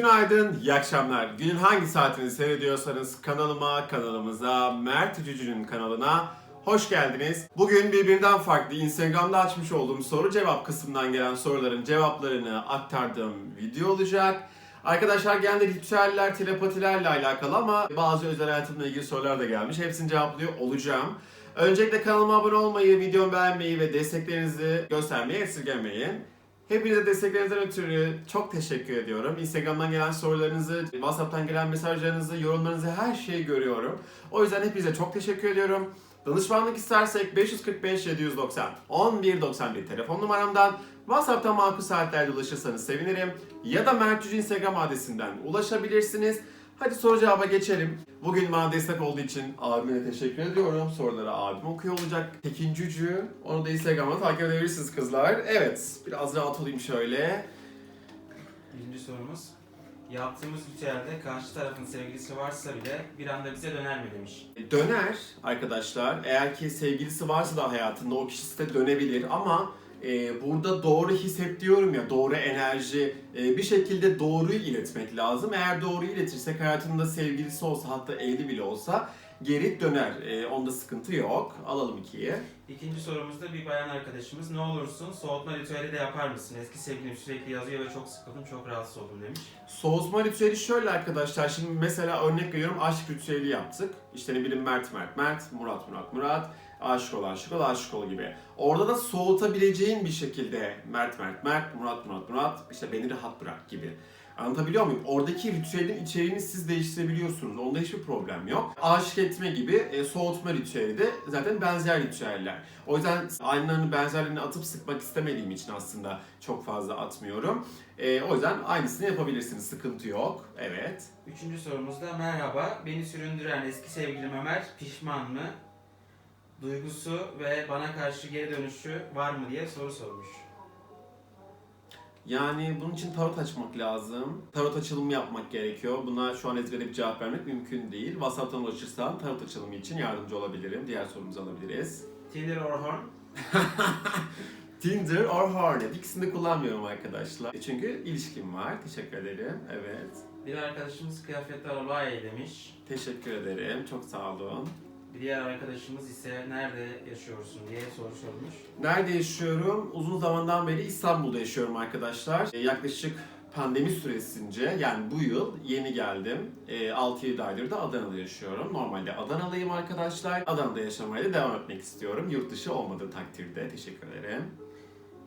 Günaydın, iyi akşamlar. Günün hangi saatini seyrediyorsanız kanalıma, kanalımıza, Mert Cücü'nün kanalına hoş geldiniz. Bugün birbirinden farklı Instagram'da açmış olduğum soru cevap kısmından gelen soruların cevaplarını aktardığım video olacak. Arkadaşlar genelde ritüeller, telepatilerle alakalı ama bazı özel hayatımla ilgili sorular da gelmiş. Hepsini cevaplıyor olacağım. Öncelikle kanalıma abone olmayı, videomu beğenmeyi ve desteklerinizi göstermeyi esirgemeyin. Hepinize desteklerinizden ötürü çok teşekkür ediyorum. Instagram'dan gelen sorularınızı, WhatsApp'tan gelen mesajlarınızı, yorumlarınızı her şeyi görüyorum. O yüzden hepinize çok teşekkür ediyorum. Danışmanlık istersek 545 790 1191 telefon numaramdan WhatsApp'tan makul saatlerde ulaşırsanız sevinirim. Ya da Mert Cüce Instagram adresinden ulaşabilirsiniz. Hadi soru cevaba geçelim. Bugün bana destek olduğu için abime teşekkür ediyorum. Soruları abim okuyor olacak. Tekin Cücü. Onu da Instagram'da takip edebilirsiniz kızlar. Evet, biraz rahat olayım şöyle. Birinci sorumuz. Yaptığımız ritüelde karşı tarafın sevgilisi varsa bile bir anda bize döner mi demiş. Döner arkadaşlar. Eğer ki sevgilisi varsa da hayatında o kişi size dönebilir ama e, burada doğru hisset diyorum ya, doğru enerji, e, bir şekilde doğruyu iletmek lazım. Eğer doğruyu iletirsek hayatında sevgilisi olsa hatta evli bile olsa geri döner. E, onda sıkıntı yok. Alalım ikiyi. İkinci sorumuzda bir bayan arkadaşımız ne olursun soğutma ritüeli de yapar mısın? Eski sevgilim sürekli yazıyor ve çok sıkıldım, çok rahatsız oldum demiş. Soğutma ritüeli şöyle arkadaşlar. Şimdi mesela örnek veriyorum aşk ritüeli yaptık. İşte ne bileyim Mert Mert Mert, Murat Murat Murat, aşık ol aşık ol aşık ol gibi. Orada da soğutabileceğin bir şekilde Mert Mert Mert, Murat Murat Murat, işte beni rahat bırak gibi. Anlatabiliyor muyum? Oradaki ritüelin içeriğini siz değiştirebiliyorsunuz. Onda hiçbir problem yok. Aşık etme gibi e, soğutma ritüeli de zaten benzer ritüeller. O yüzden aynılarını benzerlerini atıp sıkmak istemediğim için aslında çok fazla atmıyorum. E, o yüzden aynısını yapabilirsiniz. Sıkıntı yok. Evet. Üçüncü sorumuzda merhaba, beni süründüren eski sevgilim Ömer pişman mı? Duygusu ve bana karşı geri dönüşü var mı diye soru sormuş. Yani bunun için tarot açmak lazım. Tarot açılımı yapmak gerekiyor. Buna şu an ezbere bir cevap vermek mümkün değil. WhatsApp'tan ulaşırsan tarot açılımı için yardımcı olabilirim. Diğer sorumuzu alabiliriz. Tinder or Horn? Tinder or Hornet. İkisini de kullanmıyorum arkadaşlar. E, Çünkü ilişkim var. Teşekkür ederim. Evet. Bir arkadaşımız kıyafetler olay demiş. Teşekkür ederim. Çok sağ olun. Bir diğer arkadaşımız ise nerede yaşıyorsun diye soru sormuş. Nerede yaşıyorum? Uzun zamandan beri İstanbul'da yaşıyorum arkadaşlar. E, Yaklaşık pandemi süresince yani bu yıl yeni geldim. E, 6-7 aydır da Adana'da yaşıyorum. Normalde Adanalıyım arkadaşlar. Adana'da yaşamaya da devam etmek istiyorum. Yurt dışı olmadığı takdirde. Teşekkür ederim.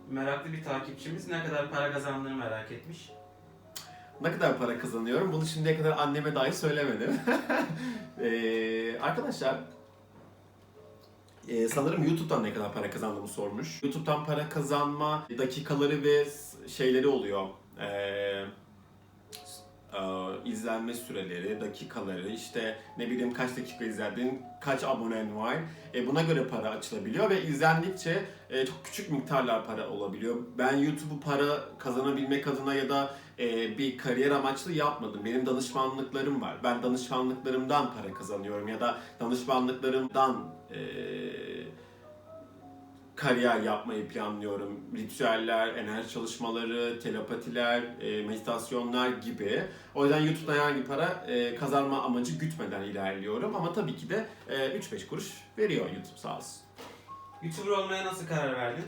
Meraklı bir takipçimiz ne kadar para kazandığını merak etmiş. Ne kadar para kazanıyorum? Bunu şimdiye kadar anneme dahi söylemedim. Ee, arkadaşlar ee, sanırım YouTube'dan ne kadar para kazandığımı sormuş. YouTube'dan para kazanma dakikaları ve şeyleri oluyor. Ee, e, izlenme süreleri, dakikaları, işte ne bileyim kaç dakika izledin, kaç abonen var. E, buna göre para açılabiliyor ve izlendikçe e, çok küçük miktarlar para olabiliyor. Ben YouTube'u para kazanabilmek adına ya da e, bir kariyer amaçlı yapmadım. Benim danışmanlıklarım var. Ben danışmanlıklarımdan para kazanıyorum ya da danışmanlıklarımdan e, kariyer yapmayı planlıyorum. Ritüeller, enerji çalışmaları, telepatiler, e, meditasyonlar gibi. O yüzden YouTube'dan herhangi para e, kazanma amacı gütmeden ilerliyorum. Ama tabii ki de e, 3-5 kuruş veriyor YouTube sağ olsun. YouTuber olmaya nasıl karar verdin?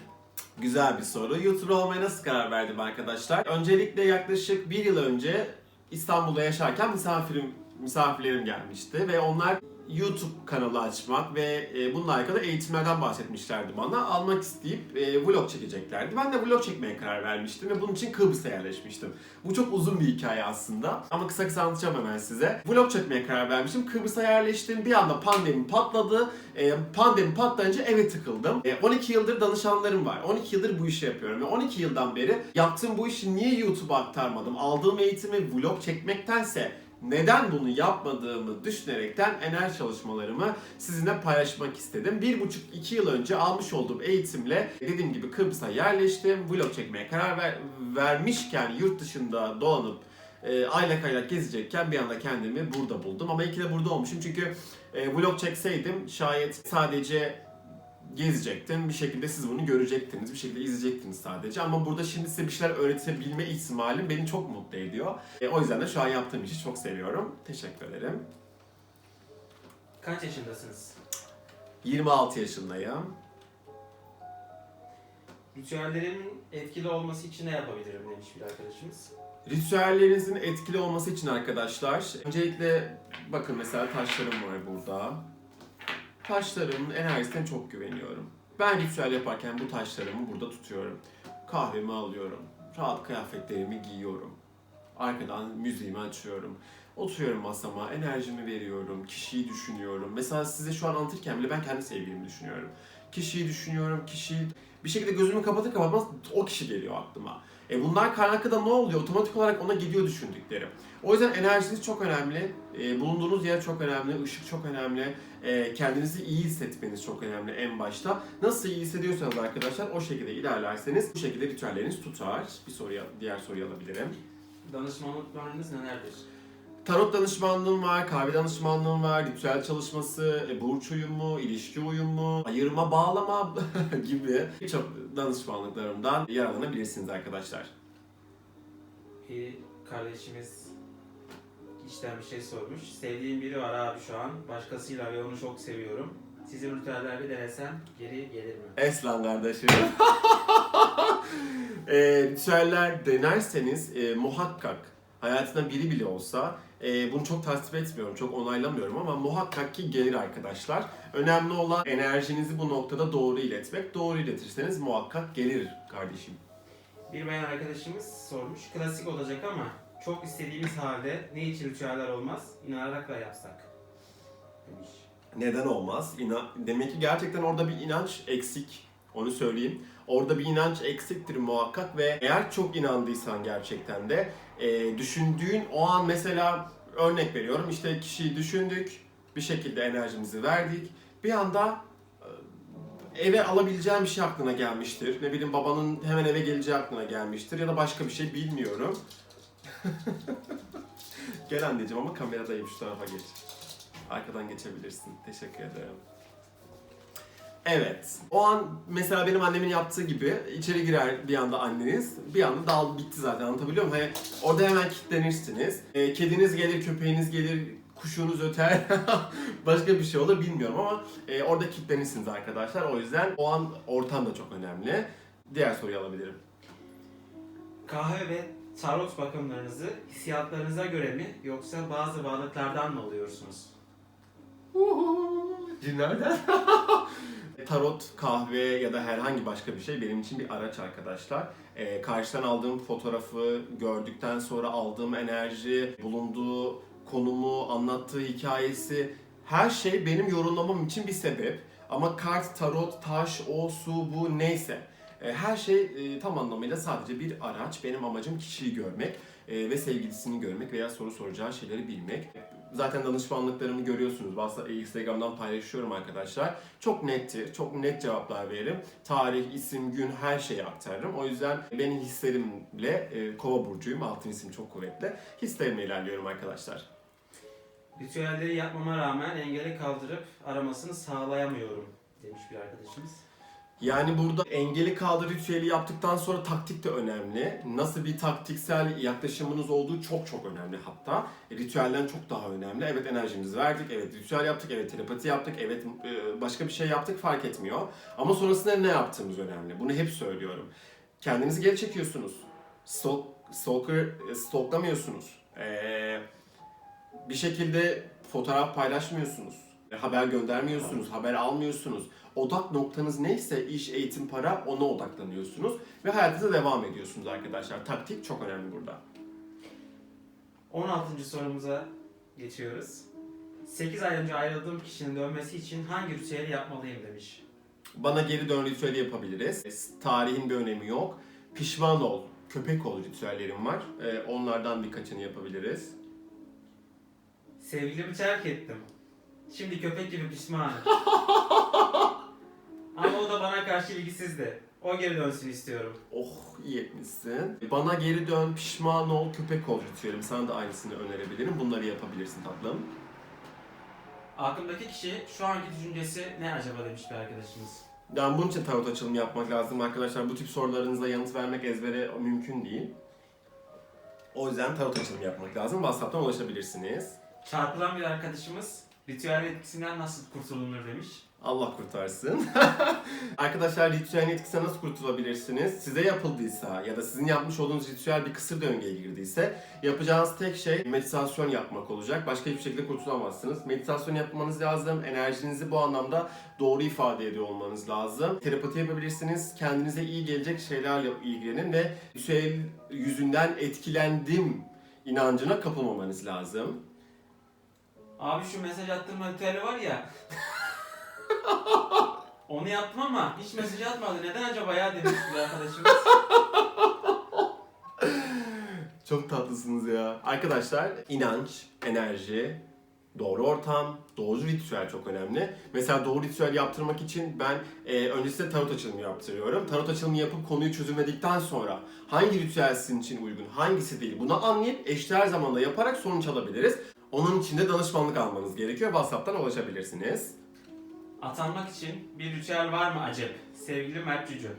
Güzel bir soru. YouTuber olmaya nasıl karar verdim arkadaşlar? Öncelikle yaklaşık bir yıl önce İstanbul'da yaşarken misafirim, misafirlerim gelmişti ve onlar YouTube kanalı açmak ve e, bununla alakalı eğitimlerden bahsetmişlerdi bana. Almak isteyip e, vlog çekeceklerdi. Ben de vlog çekmeye karar vermiştim ve bunun için Kıbrıs'a yerleşmiştim. Bu çok uzun bir hikaye aslında ama kısa kısa anlatacağım hemen size. Vlog çekmeye karar vermiştim. Kıbrıs'a yerleştim. Bir anda pandemi patladı. E, pandemi patlayınca eve tıkıldım. E, 12 yıldır danışanlarım var. 12 yıldır bu işi yapıyorum ve 12 yıldan beri yaptığım bu işi niye YouTube'a aktarmadım? Aldığım eğitimi vlog çekmektense neden bunu yapmadığımı düşünerekten enerji çalışmalarımı sizinle paylaşmak istedim. Bir buçuk iki yıl önce almış olduğum eğitimle dediğim gibi Kıbrıs'a yerleştim. Vlog çekmeye karar ver- vermişken yurt dışında dolanıp e, aylak aylak gezecekken bir anda kendimi burada buldum. Ama iyi de burada olmuşum çünkü e, vlog çekseydim şayet sadece gezecektim. Bir şekilde siz bunu görecektiniz. Bir şekilde izleyecektiniz sadece. Ama burada şimdi size bir şeyler öğretebilme ihtimalim beni çok mutlu ediyor. E, o yüzden de şu an yaptığım işi çok seviyorum. Teşekkür ederim. Kaç yaşındasınız? 26 yaşındayım. Ritüellerin etkili olması için ne yapabilirim demiş bir arkadaşımız. Ritüellerinizin etkili olması için arkadaşlar, öncelikle bakın mesela taşlarım var burada. Taşlarımın enerjisine çok güveniyorum. Ben ritüel yaparken bu taşlarımı burada tutuyorum. Kahvemi alıyorum. Rahat kıyafetlerimi giyiyorum. Arkadan müziğimi açıyorum. Oturuyorum masama, enerjimi veriyorum, kişiyi düşünüyorum. Mesela size şu an anlatırken bile ben kendi sevgilimi düşünüyorum. Kişiyi düşünüyorum, kişiyi... Bir şekilde gözümü kapatır kapatmaz o kişi geliyor aklıma. E bunlar kaynaklı da ne oluyor? Otomatik olarak ona gidiyor düşündüklerim. O yüzden enerjiniz çok önemli. E, bulunduğunuz yer çok önemli. ışık çok önemli. E, kendinizi iyi hissetmeniz çok önemli en başta. Nasıl iyi hissediyorsanız arkadaşlar o şekilde ilerlerseniz bu şekilde ritüelleriniz tutar. Bir soruya, diğer soruyu alabilirim. Danışmanlıklarınız nelerdir? Tarot danışmanlığım var, kahve danışmanlığım var, ritüel çalışması, e, burç uyumu, ilişki uyumu, ayırma, bağlama gibi birçok danışmanlıklarımdan yararlanabilirsiniz arkadaşlar. Bir kardeşimiz içten bir şey sormuş. Sevdiğim biri var abi şu an. Başkasıyla ve onu çok seviyorum. Sizin ritüelleri denesem geri gelir mi? Eslan kardeşim. e, ritüeller denerseniz e, muhakkak hayatında biri bile olsa e, bunu çok tasvip etmiyorum, çok onaylamıyorum ama muhakkak ki gelir arkadaşlar. Önemli olan enerjinizi bu noktada doğru iletmek. Doğru iletirseniz muhakkak gelir kardeşim. Bir bayan arkadaşımız sormuş. Klasik olacak ama çok istediğimiz halde ne için ritüeller olmaz? İnanarak da yapsak. Demiş. Neden olmaz? İna- Demek ki gerçekten orada bir inanç eksik. Onu söyleyeyim. Orada bir inanç eksiktir muhakkak ve eğer çok inandıysan gerçekten de e, düşündüğün o an mesela örnek veriyorum işte kişiyi düşündük, bir şekilde enerjimizi verdik. Bir anda e, eve alabileceğim bir şey aklına gelmiştir. Ne bileyim babanın hemen eve geleceği aklına gelmiştir ya da başka bir şey bilmiyorum. Gel anneciğim ama kameradayım şu tarafa geç. Arkadan geçebilirsin. Teşekkür ederim. Evet. O an mesela benim annemin yaptığı gibi içeri girer bir anda anneniz. Bir anda dal bitti zaten anlatabiliyor muyum? Hani orada hemen kilitlenirsiniz. E, kediniz gelir, köpeğiniz gelir, kuşunuz öter. Başka bir şey olur bilmiyorum ama e, orada kilitlenirsiniz arkadaşlar. O yüzden o an ortam da çok önemli. Diğer soruyu alabilirim. Kahve ve tarot bakımlarınızı hissiyatlarınıza göre mi yoksa bazı varlıklardan mı alıyorsunuz? Cinlerden. Tarot, kahve ya da herhangi başka bir şey benim için bir araç arkadaşlar. Ee, karşıdan aldığım fotoğrafı gördükten sonra aldığım enerji, bulunduğu konumu, anlattığı hikayesi her şey benim yorumlamam için bir sebep. Ama kart, tarot, taş, o, su, bu neyse. E, Her şey e, tam anlamıyla sadece bir araç. Benim amacım kişiyi görmek e, ve sevgilisini görmek veya soru soracağı şeyleri bilmek. Zaten danışmanlıklarımı görüyorsunuz. Bazı Instagram'dan paylaşıyorum arkadaşlar. Çok nettir, çok net cevaplar veririm. Tarih, isim, gün her şeyi aktarırım. O yüzden benim hislerimle, e, kova burcuyum, altın isim çok kuvvetli. Hislerimle ilerliyorum arkadaşlar. Ritüelleri yapmama rağmen engeli kaldırıp aramasını sağlayamıyorum demiş bir arkadaşımız. Yani burada engeli kaldır ritüeli yaptıktan sonra taktik de önemli. Nasıl bir taktiksel yaklaşımınız olduğu çok çok önemli hatta. E, Ritüelden çok daha önemli. Evet enerjimizi verdik, evet ritüel yaptık, evet telepati yaptık, evet e, başka bir şey yaptık fark etmiyor. Ama sonrasında ne yaptığımız önemli. Bunu hep söylüyorum. Kendinizi geri çekiyorsunuz. Stalk, stalker, e, stalklamıyorsunuz. Ee, bir şekilde fotoğraf paylaşmıyorsunuz. Haber göndermiyorsunuz, haber almıyorsunuz. Odak noktanız neyse iş, eğitim, para ona odaklanıyorsunuz ve hayatınıza devam ediyorsunuz arkadaşlar. Taktik çok önemli burada. 16. sorumuza geçiyoruz. 8 ay önce ayrıldığım kişinin dönmesi için hangi ritüeli yapmalıyım demiş. Bana geri dön ritüeli yapabiliriz. Tarihin bir önemi yok. Pişman ol, köpek ol ritüellerim var. Ee, onlardan birkaçını yapabiliriz. Sevgilimi terk ettim. Şimdi köpek gibi pişmanım. Ama o da bana karşı ilgisizdi. O geri dönsün istiyorum. Oh iyi etmişsin. Bana geri dön, pişman ol, köpek ol ritüelim. Sana da aynısını önerebilirim. Bunları yapabilirsin tatlım. Aklımdaki kişi şu anki düşüncesi ne acaba demiş bir arkadaşımız. Yani bunun için tarot açılımı yapmak lazım arkadaşlar. Bu tip sorularınıza yanıt vermek ezbere mümkün değil. O yüzden tarot açılımı yapmak lazım. WhatsApp'tan ulaşabilirsiniz. Çarpılan bir arkadaşımız ritüel etkisinden nasıl kurtulunur demiş. Allah kurtarsın. Arkadaşlar ritüelin etkisinden nasıl kurtulabilirsiniz? Size yapıldıysa ya da sizin yapmış olduğunuz ritüel bir kısır döngüye girdiyse yapacağınız tek şey meditasyon yapmak olacak. Başka hiçbir şekilde kurtulamazsınız. Meditasyon yapmanız lazım. Enerjinizi bu anlamda doğru ifade ediyor olmanız lazım. Terapati yapabilirsiniz. Kendinize iyi gelecek şeylerle ilgilenin ve ritüel yüzünden etkilendim inancına kapılmamanız lazım. Abi şu mesaj attırma ritüeli var ya. Onu yaptım ama hiç mesaj atmadı. Neden acaba ya demiş bir arkadaşımız. Çok tatlısınız ya. Arkadaşlar inanç, enerji, doğru ortam, doğru ritüel çok önemli. Mesela doğru ritüel yaptırmak için ben e, öncesinde tarot açılımı yaptırıyorum. Tarot açılımı yapıp konuyu çözümledikten sonra hangi ritüel sizin için uygun, hangisi değil bunu anlayıp eşdeğer zamanda yaparak sonuç alabiliriz. Onun için de danışmanlık almanız gerekiyor. WhatsApp'tan ulaşabilirsiniz. Atanmak için bir ritüel var mı acep? Sevgili Mert Cücü.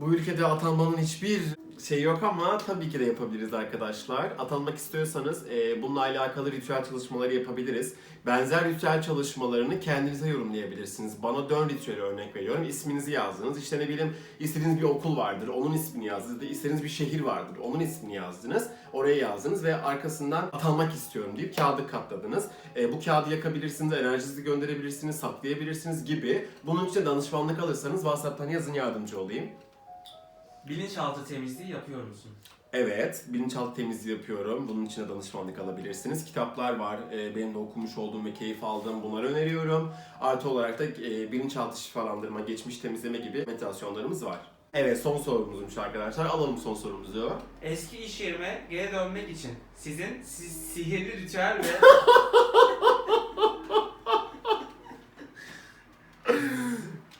Bu ülkede atanmanın hiçbir şey yok ama tabii ki de yapabiliriz arkadaşlar. Atanmak istiyorsanız e, bununla alakalı ritüel çalışmaları yapabiliriz. Benzer ritüel çalışmalarını kendinize yorumlayabilirsiniz. Bana dön ritüeli örnek veriyorum. İsminizi yazdınız. İşte ne bileyim istediğiniz bir okul vardır. Onun ismini yazdınız. İstediğiniz bir şehir vardır. Onun ismini yazdınız. Oraya yazdınız ve arkasından atanmak istiyorum deyip kağıdı katladınız. E, bu kağıdı yakabilirsiniz, enerjinizi gönderebilirsiniz, saklayabilirsiniz gibi. Bunun için danışmanlık alırsanız WhatsApp'tan yazın yardımcı olayım. Bilinçaltı temizliği yapıyor musun? Evet, bilinçaltı temizliği yapıyorum. Bunun için de danışmanlık alabilirsiniz. Kitaplar var, e, benim de okumuş olduğum ve keyif aldığım bunları öneriyorum. Artı olarak da e, bilinçaltı şifalandırma, geçmiş temizleme gibi meditasyonlarımız var. Evet, son sorumuzmuş arkadaşlar. Alalım son sorumuzu. Eski iş yerime geri dönmek için sizin si- sihirli ritüel ve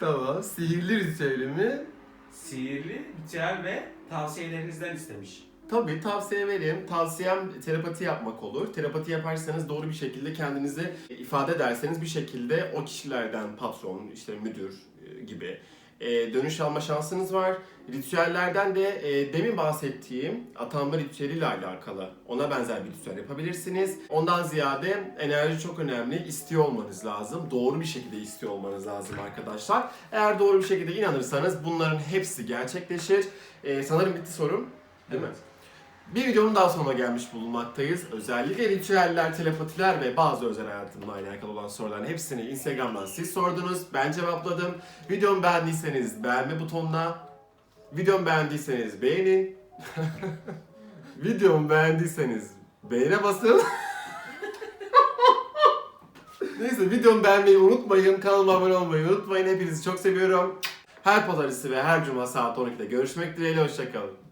Tamam, sihirli ritüelimi sihirli ritüel ve tavsiyelerinizden istemiş. Tabii tavsiye vereyim. Tavsiyem terapati yapmak olur. Terapati yaparsanız doğru bir şekilde kendinizi ifade ederseniz bir şekilde o kişilerden patron, işte müdür e, gibi e, dönüş alma şansınız var. Ritüellerden de e, demin bahsettiğim atanma ritüeliyle alakalı ona benzer bir ritüel yapabilirsiniz. Ondan ziyade enerji çok önemli. İstiyor olmanız lazım. Doğru bir şekilde istiyor olmanız lazım arkadaşlar. Eğer doğru bir şekilde inanırsanız bunların hepsi gerçekleşir. E, sanırım bitti sorum. Değil mi? Bir videonun daha sonuna gelmiş bulunmaktayız. Özellikle ritüeller, telepatiler ve bazı özel hayatımla alakalı olan soruların hepsini Instagram'dan siz sordunuz. Ben cevapladım. Videomu beğendiyseniz beğenme butonuna, videomu beğendiyseniz beğenin. Videomu beğendiyseniz beğene basın. Neyse videomu beğenmeyi unutmayın. Kanalıma abone olmayı unutmayın. Hepinizi çok seviyorum. Her pazartesi ve her cuma saat 12'de görüşmek dileğiyle. Hoşçakalın.